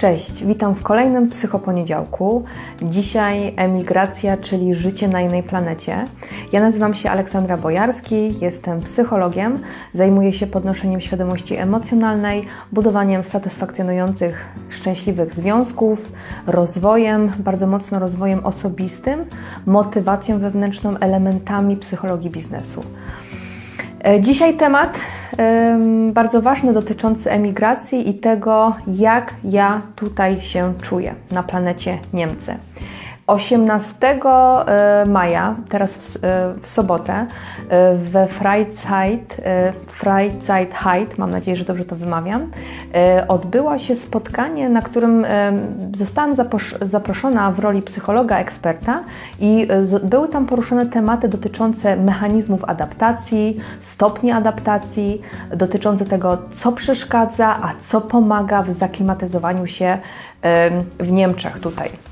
Cześć, witam w kolejnym psychoponiedziałku. Dzisiaj emigracja, czyli życie na innej planecie. Ja nazywam się Aleksandra Bojarski, jestem psychologiem, zajmuję się podnoszeniem świadomości emocjonalnej, budowaniem satysfakcjonujących, szczęśliwych związków, rozwojem, bardzo mocno rozwojem osobistym, motywacją wewnętrzną, elementami psychologii biznesu. E, dzisiaj temat bardzo ważny dotyczący emigracji i tego, jak ja tutaj się czuję na planecie Niemcy. 18 e, maja, teraz w, e, w sobotę, e, we Freizeit, Freizeitheit, mam nadzieję, że dobrze to wymawiam, odbyło się spotkanie, na którym zostałam zaproszona w roli psychologa, eksperta i były tam poruszone tematy dotyczące mechanizmów adaptacji, stopni adaptacji, dotyczące tego, co przeszkadza, a co pomaga w zaklimatyzowaniu się w Niemczech tutaj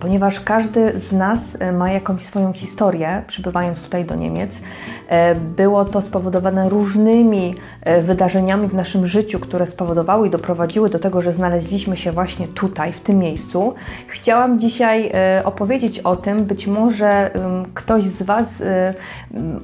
ponieważ każdy z nas e, ma jakąś swoją historię, przybywając tutaj do Niemiec. E, było to spowodowane różnymi e, wydarzeniami w naszym życiu, które spowodowały i doprowadziły do tego, że znaleźliśmy się właśnie tutaj, w tym miejscu. Chciałam dzisiaj opowiedzieć o tym, być może ktoś z Was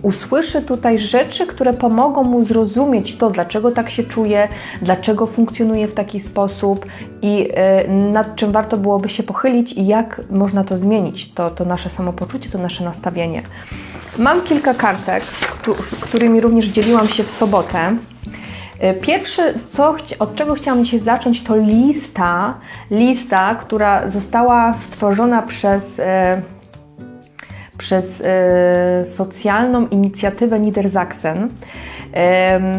usłyszy tutaj rzeczy, które pomogą mu zrozumieć to, dlaczego tak się czuje, dlaczego funkcjonuje w taki sposób i nad czym warto byłoby się pochylić i jak można to zmienić, to, to nasze samopoczucie, to nasze nastawienie. Mam kilka kartek, którymi również dzieliłam się w sobotę. E, pierwszy, co, od czego chciałam dzisiaj zacząć, to lista, lista, która została stworzona przez, e, przez e, socjalną inicjatywę Niedersachsen.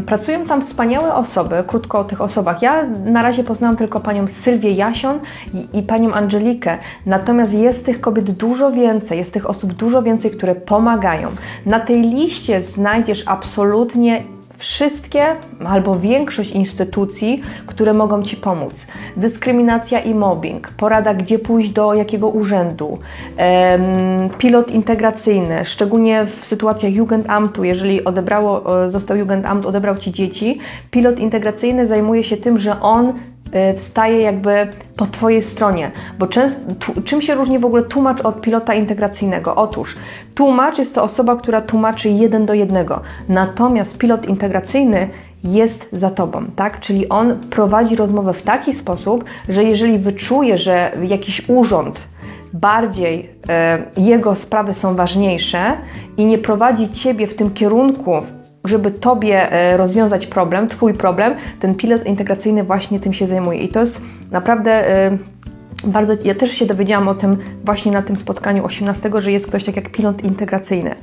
Pracują tam wspaniałe osoby, krótko o tych osobach. Ja na razie poznałam tylko panią Sylwię Jasion i, i panią Angelikę, natomiast jest tych kobiet dużo więcej, jest tych osób dużo więcej, które pomagają. Na tej liście znajdziesz absolutnie wszystkie albo większość instytucji, które mogą Ci pomóc. Dyskryminacja i mobbing, porada gdzie pójść do jakiego urzędu, pilot integracyjny, szczególnie w sytuacjach Jugendamtu, jeżeli odebrało, został Jugendamt, odebrał Ci dzieci, pilot integracyjny zajmuje się tym, że on staje jakby po Twojej stronie. Bo często, czym się różni w ogóle tłumacz od pilota integracyjnego? Otóż tłumacz jest to osoba, która tłumaczy jeden do jednego. Natomiast pilot integracyjny jest za tobą, tak? Czyli on prowadzi rozmowę w taki sposób, że jeżeli wyczuje, że jakiś urząd bardziej e, jego sprawy są ważniejsze i nie prowadzi ciebie w tym kierunku, żeby Tobie e, rozwiązać problem, Twój problem, ten pilot integracyjny właśnie tym się zajmuje. I to jest naprawdę e, bardzo, ja też się dowiedziałam o tym właśnie na tym spotkaniu 18, że jest ktoś tak jak pilot integracyjny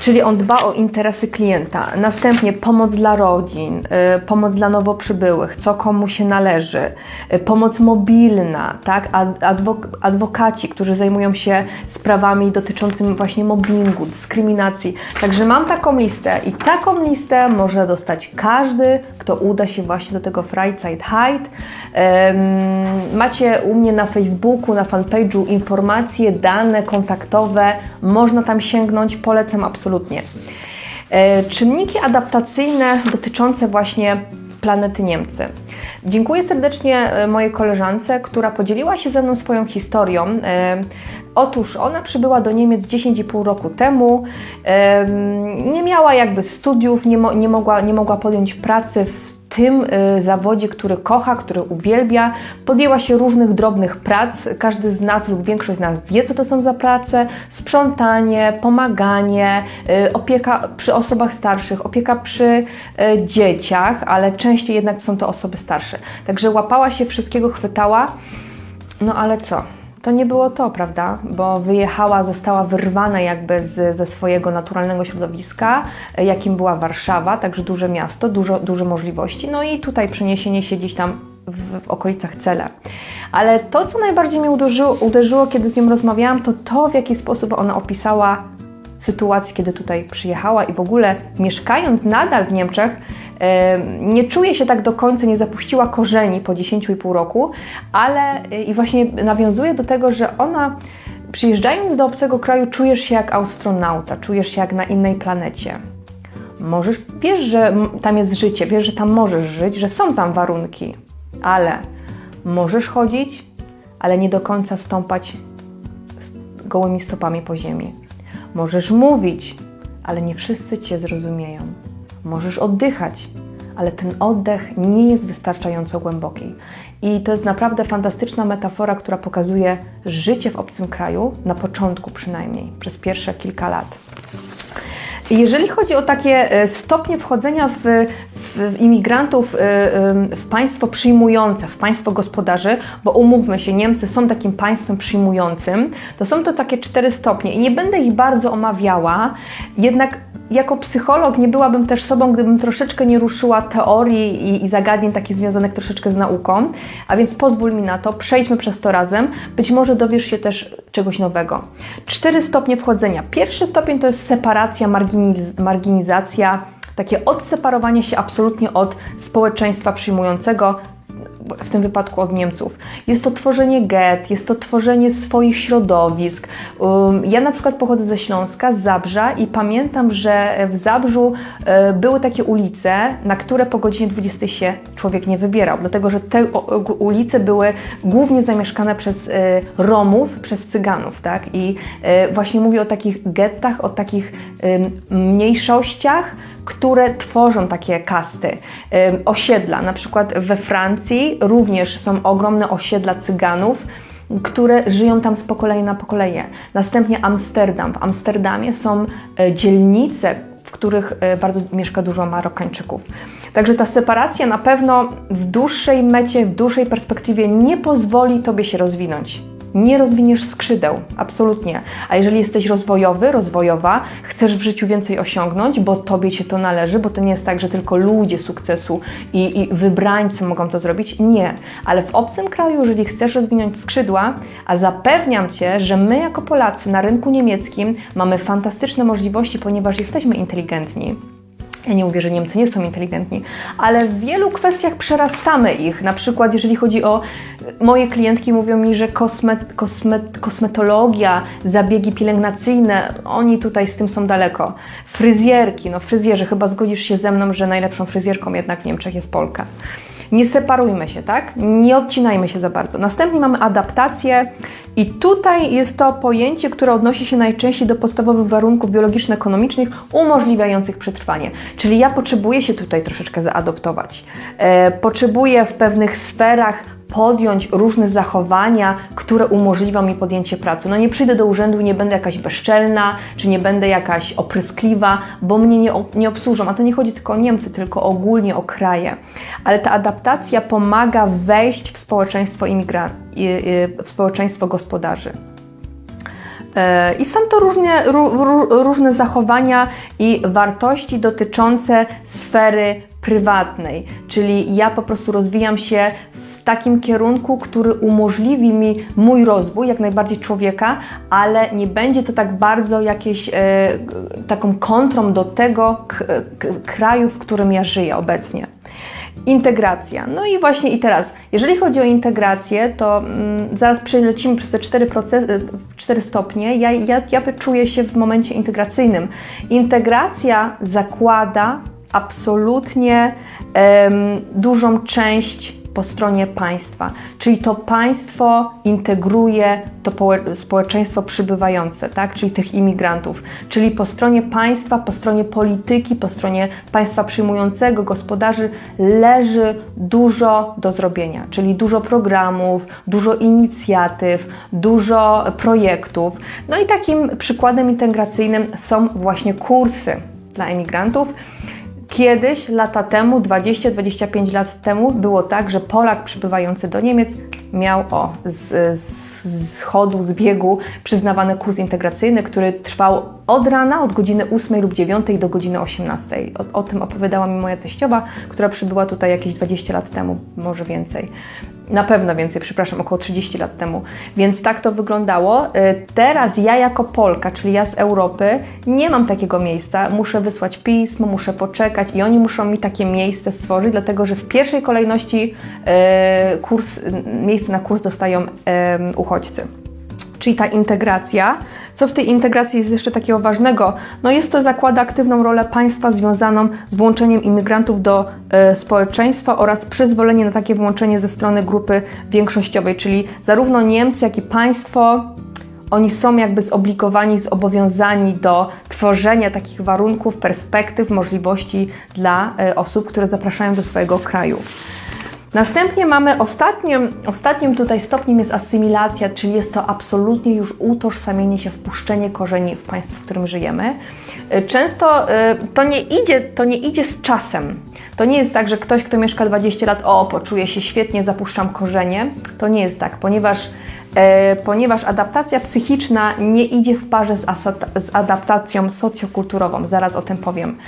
czyli on dba o interesy klienta. Następnie pomoc dla rodzin, y, pomoc dla nowo przybyłych, co komu się należy, y, pomoc mobilna, tak? Adwok adwokaci, którzy zajmują się sprawami dotyczącymi właśnie mobbingu, dyskryminacji. Także mam taką listę i taką listę może dostać każdy, kto uda się właśnie do tego Freizeit Macie u mnie na Facebooku, na fanpage'u informacje, dane kontaktowe, można tam sięgnąć, polecam absolutnie. E, czynniki adaptacyjne dotyczące właśnie planety Niemcy. Dziękuję serdecznie e, mojej koleżance, która podzieliła się ze mną swoją historią. E, otóż ona przybyła do Niemiec 10,5 roku temu. Nie miała jakby studiów, nie, mo nie, mogła, nie mogła podjąć pracy w tym y, zawodzie, który kocha, który uwielbia. Podjęła się różnych drobnych prac. Każdy z nas lub większość z nas wie, co to są za prace. Sprzątanie, pomaganie, y, opieka przy osobach starszych, opieka przy y, dzieciach, ale częściej jednak są to osoby starsze. Także łapała się wszystkiego, chwytała. No ale co? To nie było to, prawda? Bo wyjechała, została wyrwana jakby z, ze swojego naturalnego środowiska, jakim była Warszawa, także duże miasto, dużo, duże możliwości, no i tutaj przeniesienie się gdzieś tam w, w okolicach Cele. Ale to, co najbardziej mnie uderzyło, uderzyło, kiedy z nią rozmawiałam, to to, w jaki sposób ona opisała sytuację, kiedy tutaj przyjechała i w ogóle mieszkając nadal w Niemczech, nie czuje się tak do końca, nie zapuściła korzeni po 10,5 roku, ale i właśnie nawiązuje do tego, że ona przyjeżdżając do obcego kraju czujesz się jak astronauta, czujesz się jak na innej planecie. Możesz, wiesz, że tam jest życie, wiesz, że tam możesz żyć, że są tam warunki, ale możesz chodzić, ale nie do końca stąpać gołymi stopami po ziemi. Możesz mówić, ale nie wszyscy Cię zrozumieją. Możesz oddychać, ale ten oddech nie jest wystarczająco głęboki. I to jest naprawdę fantastyczna metafora, która pokazuje życie w obcym kraju, na początku przynajmniej, przez pierwsze kilka lat. Jeżeli chodzi o takie e, stopnie wchodzenia w, w, imigrantów e, w państwo przyjmujące, w państwo gospodarzy, bo umówmy się, Niemcy są takim państwem przyjmującym, to są to takie cztery stopnie i nie będę ich bardzo omawiała, jednak jako psycholog nie byłabym też sobą, gdybym troszeczkę nie ruszyła teorii i, i, zagadnień takich związanych troszeczkę z nauką, a więc pozwól mi na to, przejdźmy przez to razem, być może dowiesz się też czegoś nowego. Cztery stopnie wchodzenia. Pierwszy stopień to jest separacja, marginiz marginizacja, takie odseparowanie się absolutnie od społeczeństwa przyjmującego, w tym wypadku od Niemców. Jest to tworzenie get, jest to tworzenie swoich środowisk. Um, ja na przykład pochodzę ze Śląska, z Zabrza i pamiętam, że w Zabrzu e, były takie ulice, na które po godzinie 20 się człowiek nie wybierał, dlatego że te ulice były głównie zamieszkane przez e, Romów, przez Cyganów, tak? I e, właśnie mówię o takich gettach, o takich mniejszościach, które tworzą takie kasty. Osiedla, na przykład we Francji również są ogromne osiedla cyganów, które żyją tam z pokolenia na pokolenie. Następnie Amsterdam. W Amsterdamie są e, dzielnice, w których e, bardzo mieszka dużo Marokańczyków. Także ta separacja na pewno w dłuższej mecie, w dłuższej perspektywie nie pozwoli Tobie się rozwinąć nie rozwiniesz skrzydeł, absolutnie. A jeżeli jesteś rozwojowy, rozwojowa, chcesz w życiu więcej osiągnąć, bo tobie się to należy, bo to nie jest tak, że tylko ludzie sukcesu i, i wybrańcy mogą to zrobić. Nie. Ale w obcym kraju, jeżeli chcesz rozwinąć skrzydła, a zapewniam cię, że my jako Polacy na rynku niemieckim mamy fantastyczne możliwości, ponieważ jesteśmy inteligentni ja nie mówię, że Niemcy nie są inteligentni, ale w wielu kwestiach przerastamy ich. Na przykład, jeżeli chodzi o moje klientki, mówią mi, że kosmet, kosmet, kosmetologia, zabiegi pielęgnacyjne, oni tutaj z tym są daleko. Fryzjerki, no fryzjerzy, chyba zgodzisz się ze mną, że najlepszą fryzjerką jednak w Niemczech jest Polka. Nie separujmy się, tak? Nie odcinajmy się za bardzo. Następnie mamy adaptację i tutaj jest to pojęcie, które odnosi się najczęściej do podstawowych warunków biologiczno-ekonomicznych umożliwiających przetrwanie. Czyli ja potrzebuję się tutaj troszeczkę zaadoptować. E, potrzebuję w pewnych sferach podjąć różne zachowania, które umożliwią mi podjęcie pracy. No nie przyjdę do urzędu i nie będę jakaś bezczelna, czy nie będę jakaś opryskliwa, bo mnie nie, nie obsłużą. A to nie chodzi tylko o Niemcy, tylko ogólnie o kraje. Ale ta adaptacja pomaga wejść w społeczeństwo imigrantów, w społeczeństwo gospodarzy. E, I są to różne, różne zachowania i wartości dotyczące sfery prywatnej, czyli ja po prostu rozwijam się takim kierunku, który umożliwi mi mój rozwój, jak najbardziej człowieka, ale nie będzie to tak bardzo jakieś e, taką kontrą do tego kraju, w którym ja żyję obecnie. Integracja. No i właśnie i teraz, jeżeli chodzi o integrację, to mm, zaraz przelecimy przez te 4, proces, 4 stopnie. Ja, ja, ja czuję się w momencie integracyjnym. Integracja zakłada absolutnie dużą część po stronie państwa, czyli to państwo integruje to społeczeństwo przybywające, tak? czyli tych imigrantów, czyli po stronie państwa, po stronie polityki, po stronie państwa przyjmującego, gospodarzy leży dużo do zrobienia, czyli dużo programów, dużo inicjatyw, dużo projektów. No i takim przykładem integracyjnym są właśnie kursy dla emigrantów. Kiedyś, lata temu, 20-25 lat temu, było tak, że Polak przybywający do Niemiec miał o, z, z chodu, z biegu przyznawany kurs integracyjny, który trwał od rana, od godziny 8 lub 9 do godziny 18. O, o tym opowiadała mi moja teściowa, która przybyła tutaj jakieś 20 lat temu, może więcej na pewno więcej, przepraszam, około 30 lat temu. Więc tak to wyglądało. Y, teraz ja jako Polka, czyli ja z Europy, nie mam takiego miejsca. Muszę wysłać pismo, muszę poczekać i oni muszą mi takie miejsce stworzyć, dlatego że w pierwszej kolejności y, kurs, miejsce na kurs dostają uchodźcy. Czyli ta integracja Co w tej integracji jest jeszcze takiego ważnego? No jest to zakłada aktywną rolę państwa związaną z włączeniem imigrantów do e, społeczeństwa oraz przyzwolenie na takie włączenie ze strony grupy większościowej, czyli zarówno Niemcy, jak i państwo oni są jakby zobligowani, zobowiązani do tworzenia takich warunków, perspektyw, możliwości dla e, osób, które zapraszają do swojego kraju. Następnie mamy ostatnim, ostatnim tutaj stopniem jest asymilacja, czyli jest to absolutnie już utożsamienie się, wpuszczenie korzeni w państwie, w którym żyjemy. E, często e, to nie idzie, to nie idzie z czasem. To nie jest tak, że ktoś, kto mieszka 20 lat, o, poczuje się świetnie, zapuszczam korzenie. To nie jest tak, ponieważ E, ponieważ adaptacja psychiczna nie idzie w parze z, z adaptacją socjokulturową, zaraz o tym powiem.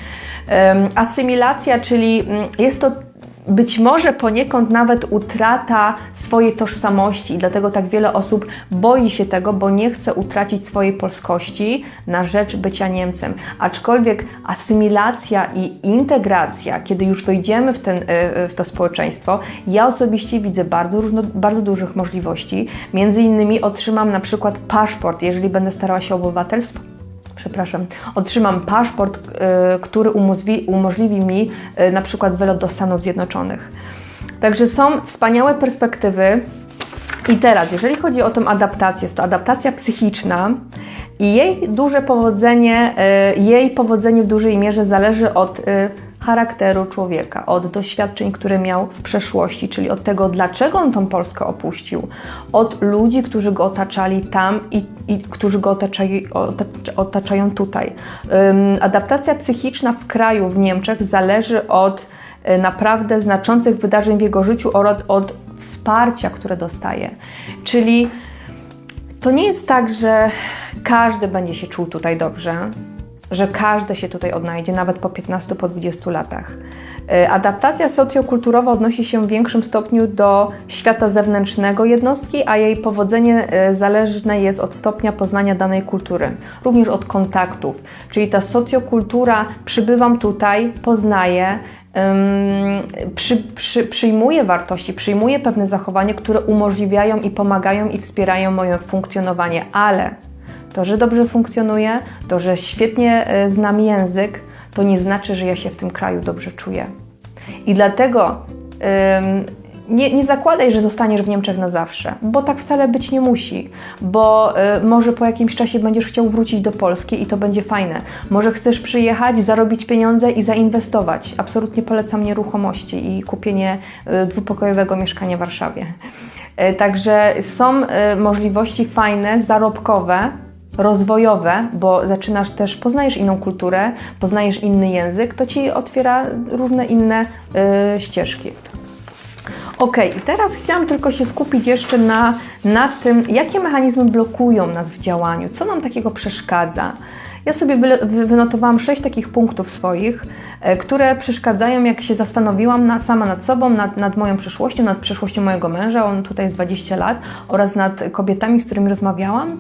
Asymilacja, czyli mm, jest to być może poniekąd nawet utrata swojej tożsamości i dlatego tak wiele osób boi się tego, bo nie chce utracić swojej polskości na rzecz bycia Niemcem. Aczkolwiek asymilacja i integracja, kiedy już wejdziemy w, ten, e, e, w to społeczeństwo, ja osobiście widzę bardzo, różno, bardzo dużych możliwości. Między innymi otrzymam na przykład paszport, jeżeli będę starała się o obywatelstwo przepraszam, otrzymam paszport, y, który umożliwi, umożliwi mi y, na przykład wylot do Stanów Zjednoczonych. Także są wspaniałe perspektywy. I teraz, jeżeli chodzi o tą adaptację, jest to adaptacja psychiczna i jej duże powodzenie, y, jej powodzenie w dużej mierze zależy od charakteru człowieka, od doświadczeń, które miał w przeszłości, czyli od tego, dlaczego on tą Polskę opuścił, od ludzi, którzy go otaczali tam i, i którzy go otaczają, tutaj. Adaptacja psychiczna w kraju, w Niemczech, zależy od e, naprawdę znaczących wydarzeń w jego życiu oraz od wsparcia, które dostaje. Czyli to nie jest tak, że każdy będzie się czuł tutaj dobrze że każdy się tutaj odnajdzie, nawet po 15, po 20 latach. E, adaptacja socjokulturowa odnosi się w większym stopniu do świata zewnętrznego jednostki, a jej powodzenie e, zależne jest od stopnia poznania danej kultury, również od kontaktów. Czyli ta socjokultura, przybywam tutaj, poznaję, przy, przy, przyjmuję wartości, przyjmuję pewne zachowania, które umożliwiają i pomagają i wspierają moje funkcjonowanie, ale to, że dobrze funkcjonuję, to, że świetnie e, znam język, to nie znaczy, że ja się w tym kraju dobrze czuję. I dlatego nie, nie zakładaj, że zostaniesz w Niemczech na zawsze, bo tak wcale być nie musi, bo y, może po jakimś czasie będziesz chciał wrócić do Polski i to będzie fajne. Może chcesz przyjechać, zarobić pieniądze i zainwestować. Absolutnie polecam nieruchomości i kupienie y, dwupokojowego mieszkania w Warszawie. Y, także są możliwości fajne, zarobkowe, rozwojowe, bo zaczynasz też, poznajesz inną kulturę, poznajesz inny język, to ci otwiera różne inne y, ścieżki. Ok, i teraz chciałam tylko się skupić jeszcze na, na tym, jakie mechanizmy blokują nas w działaniu, co nam takiego przeszkadza. Ja sobie wynotowałam sześć takich punktów swoich, e, które przeszkadzają, jak się zastanowiłam na, sama nad sobą, nad, nad moją przyszłością, nad przyszłością mojego męża, on tutaj jest 20 lat, oraz nad kobietami, z którymi rozmawiałam.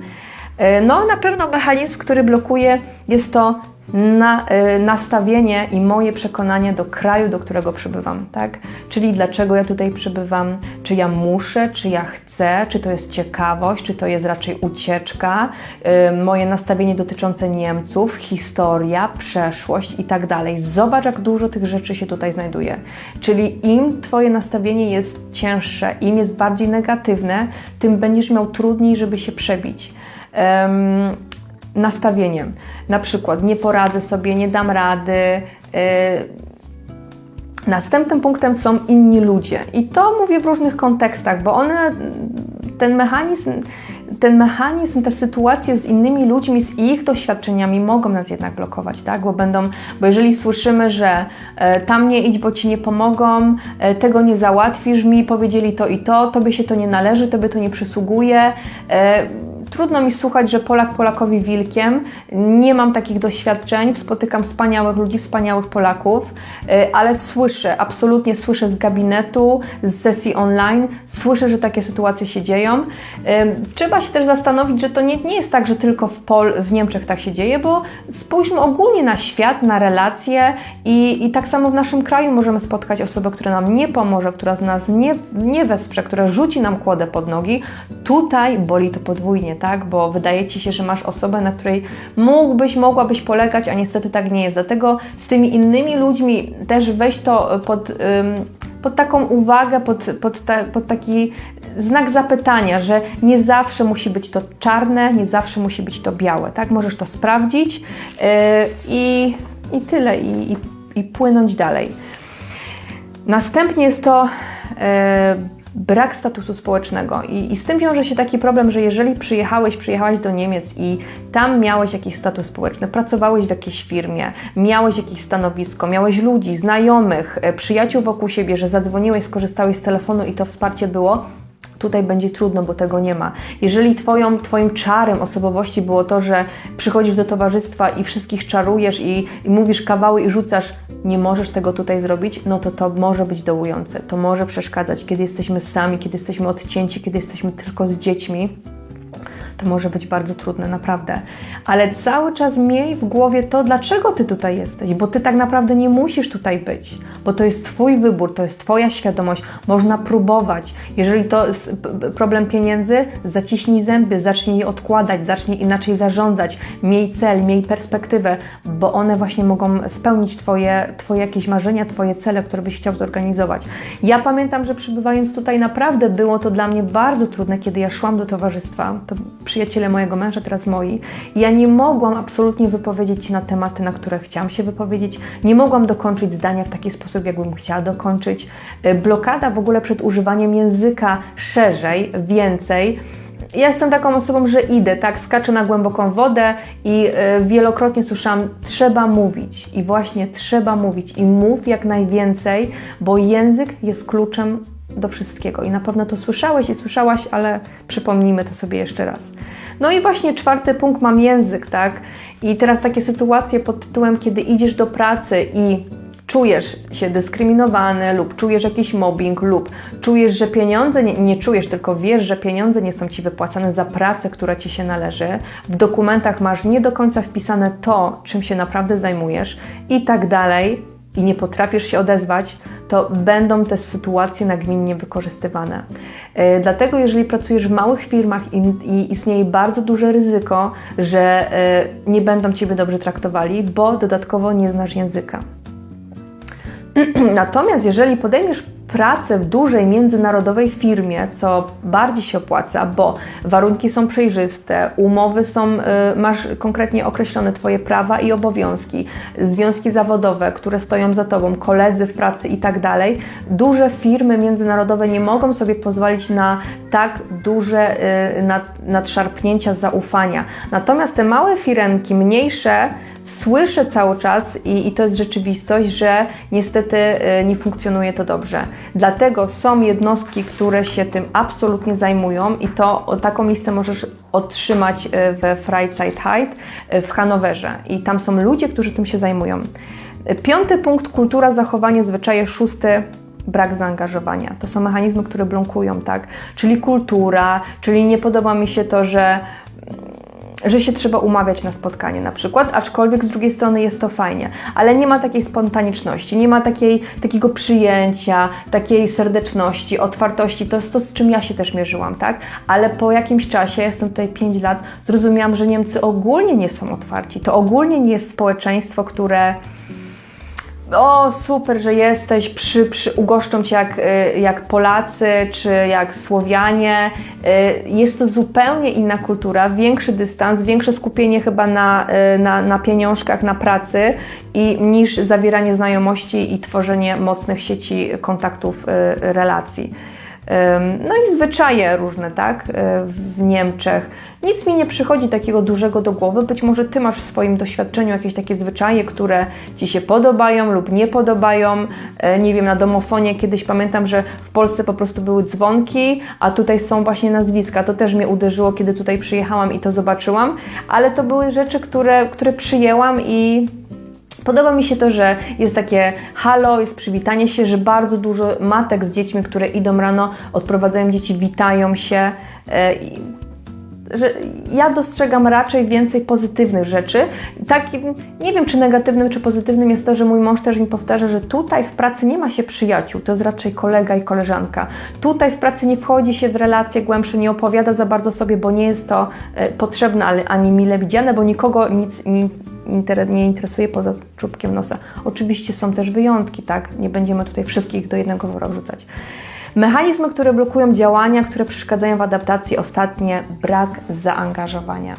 E, no, na pewno mechanizm, który blokuje, jest to na, y, nastawienie i moje przekonanie do kraju, do którego przybywam, tak? Czyli dlaczego ja tutaj przybywam, czy ja muszę, czy ja chcę, czy to jest ciekawość, czy to jest raczej ucieczka, y, moje nastawienie dotyczące Niemców, historia, przeszłość i tak dalej. Zobacz, jak dużo tych rzeczy się tutaj znajduje. Czyli im Twoje nastawienie jest cięższe, im jest bardziej negatywne, tym będziesz miał trudniej, żeby się przebić nastawieniem. Na przykład nie poradzę sobie, nie dam rady. Yy, następnym punktem są inni ludzie. I to mówię w różnych kontekstach, bo one, ten mechanizm, ten mechanizm, te sytuacje z innymi ludźmi, z ich doświadczeniami mogą nas jednak blokować, tak? Bo będą, bo jeżeli słyszymy, że e, tam nie idź, bo ci nie pomogą, e, tego nie załatwisz, mi powiedzieli to i to, tobie się to nie należy, tobie to nie przysługuje. E, Trudno mi słuchać, że Polak Polakowi wilkiem. Nie mam takich doświadczeń. Spotykam wspaniałych ludzi, wspaniałych Polaków, y, ale słyszę, absolutnie słyszę z gabinetu, z sesji online, słyszę, że takie sytuacje się dzieją. Y, trzeba się też zastanowić, że to nie, nie jest tak, że tylko w, Pol, w Niemczech tak się dzieje, bo spójrzmy ogólnie na świat, na relacje i, i tak samo w naszym kraju możemy spotkać osobę, która nam nie pomoże, która z nas nie, nie wesprze, która rzuci nam kłodę pod nogi. Tutaj boli to podwójnie tak? Bo wydaje ci się, że masz osobę, na której mógłbyś, mogłabyś polegać, a niestety tak nie jest. Dlatego z tymi innymi ludźmi też weź to pod. pod taką uwagę, pod, pod, ta, pod taki znak zapytania, że nie zawsze musi być to czarne, nie zawsze musi być to białe, tak? Możesz to sprawdzić yy, i, i tyle, i, i, i płynąć dalej. Następnie jest to e, brak statusu społecznego. I, I, z tym wiąże się taki problem, że jeżeli przyjechałeś, przyjechałaś do Niemiec i tam miałeś jakiś status społeczny, pracowałeś w jakiejś firmie, miałeś jakieś stanowisko, miałeś ludzi, znajomych, e, przyjaciół wokół siebie, że zadzwoniłeś, skorzystałeś z telefonu i to wsparcie było, Tutaj będzie trudno, bo tego nie ma. Jeżeli twoją, Twoim czarem osobowości było to, że przychodzisz do towarzystwa i wszystkich czarujesz i, i mówisz kawały i rzucasz, nie możesz tego tutaj zrobić, no to to może być dołujące. To może przeszkadzać, kiedy jesteśmy sami, kiedy jesteśmy odcięci, kiedy jesteśmy tylko z dziećmi to może być bardzo trudne, naprawdę. Ale cały czas miej w głowie to, dlaczego ty tutaj jesteś, bo ty tak naprawdę nie musisz tutaj być, bo to jest twój wybór, to jest twoja świadomość. Można próbować. Jeżeli to jest problem pieniędzy, zaciśnij zęby, zacznij je odkładać, zacznij inaczej zarządzać. Miej cel, miej perspektywę, bo one właśnie mogą spełnić twoje, twoje jakieś marzenia, twoje cele, które byś chciał zorganizować. Ja pamiętam, że przybywając tutaj naprawdę było to dla mnie bardzo trudne, kiedy ja szłam do towarzystwa. To przyjaciele mojego męża, teraz moi. Ja nie mogłam absolutnie wypowiedzieć się na tematy, na które chciałam się wypowiedzieć. Nie mogłam dokończyć zdania w taki sposób, jakbym chciała dokończyć. E, blokada w ogóle przed używaniem języka szerzej, więcej. Ja jestem taką osobą, że idę, tak, skaczę na głęboką wodę i y, wielokrotnie słyszałam, trzeba mówić. I właśnie trzeba mówić. I mów jak najwięcej, bo język jest kluczem do wszystkiego. I na pewno to słyszałeś i słyszałaś, ale przypomnijmy to sobie jeszcze raz. No i właśnie czwarty punkt mam język, tak? I teraz takie sytuacje pod tytułem, kiedy idziesz do pracy i czujesz się dyskryminowany lub czujesz jakiś mobbing lub czujesz, że pieniądze, nie, nie, czujesz, tylko wiesz, że pieniądze nie są Ci wypłacane za pracę, która Ci się należy, w dokumentach masz nie do końca wpisane to, czym się naprawdę zajmujesz i tak dalej i nie potrafisz się odezwać, to będą te sytuacje nagminnie wykorzystywane. E, dlatego, jeżeli pracujesz w małych firmach i, istnieje bardzo duże ryzyko, że e, nie będą Ciebie dobrze traktowali, bo dodatkowo nie znasz języka. Natomiast jeżeli podejmiesz pracę w dużej międzynarodowej firmie, co bardziej się opłaca, bo warunki są przejrzyste, umowy są, y, masz konkretnie określone Twoje prawa i obowiązki, związki zawodowe, które stoją za Tobą, koledzy w pracy i tak dalej. Duże firmy międzynarodowe nie mogą sobie pozwolić na tak duże y, nad, nadszarpnięcia zaufania. Natomiast te małe firemki, mniejsze, słyszę cały czas i, i, to jest rzeczywistość, że niestety y, nie funkcjonuje to dobrze. Dlatego są jednostki, które się tym absolutnie zajmują i to taką listę możesz otrzymać y, we Freizeitheim y, w Hanowerze i tam są ludzie, którzy tym się zajmują. Piąty punkt, kultura, zachowanie, zwyczaje. Szósty, brak zaangażowania. To są mechanizmy, które blokują, tak? Czyli kultura, czyli nie podoba mi się to, że że się trzeba umawiać na spotkanie na przykład, aczkolwiek z drugiej strony jest to fajnie, ale nie ma takiej spontaniczności, nie ma takiej, takiego przyjęcia, takiej serdeczności, otwartości, to jest to, z czym ja się też mierzyłam, tak? Ale po jakimś czasie, jestem tutaj 5 lat, zrozumiałam, że Niemcy ogólnie nie są otwarci, to ogólnie nie jest społeczeństwo, które o super, że jesteś, przy, przy, ugoszczą Cię jak, y, jak Polacy czy jak Słowianie. Y, jest to zupełnie inna kultura, większy dystans, większe skupienie chyba na, y, na, na pieniążkach, na pracy i, niż zawieranie znajomości i tworzenie mocnych sieci kontaktów, relacji. No i zwyczaje różne, tak, e, w Niemczech. Nic mi nie przychodzi takiego dużego do głowy. Być może Ty masz w swoim doświadczeniu jakieś takie zwyczaje, które Ci się podobają lub nie podobają. E, nie wiem, na domofonie kiedyś pamiętam, że w Polsce po prostu były dzwonki, a tutaj są właśnie nazwiska. To też mnie uderzyło, kiedy tutaj przyjechałam i to zobaczyłam, ale to były rzeczy, które, które przyjęłam i Podoba mi się to, że jest takie halo, jest przywitanie się, że bardzo dużo matek z dziećmi, które idą rano, odprowadzają dzieci, witają się. Że ja dostrzegam raczej więcej pozytywnych rzeczy. Tak, nie wiem, czy negatywnym, czy pozytywnym jest to, że mój mąż też mi powtarza, że tutaj w pracy nie ma się przyjaciół, to jest raczej kolega i koleżanka. Tutaj w pracy nie wchodzi się w relacje głębsze, nie opowiada za bardzo sobie, bo nie jest to e, potrzebne, ani mile widziane, bo nikogo nic nie, nie interesuje poza czubkiem nosa. Oczywiście są też wyjątki, tak? Nie będziemy tutaj wszystkich do jednego wora wrzucać. Mechanizmy, które blokują działania, które przeszkadzają w adaptacji, ostatnie brak zaangażowania.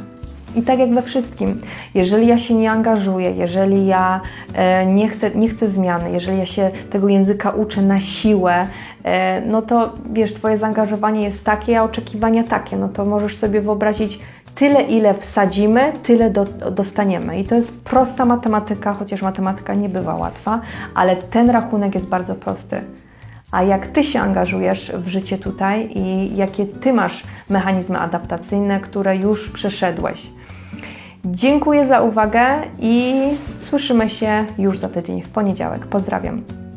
I tak jak we wszystkim, jeżeli ja się nie angażuję, jeżeli ja e, nie, chcę, nie chcę zmiany, jeżeli ja się tego języka uczę na siłę, e, no to wiesz, Twoje zaangażowanie jest takie, a oczekiwania takie. No to możesz sobie wyobrazić, tyle ile wsadzimy, tyle do, dostaniemy. I to jest prosta matematyka, chociaż matematyka nie bywa łatwa, ale ten rachunek jest bardzo prosty. A jak Ty się angażujesz w życie tutaj i jakie Ty masz mechanizmy adaptacyjne, które już przeszedłeś. Dziękuję za uwagę i słyszymy się już za tydzień w poniedziałek. Pozdrawiam.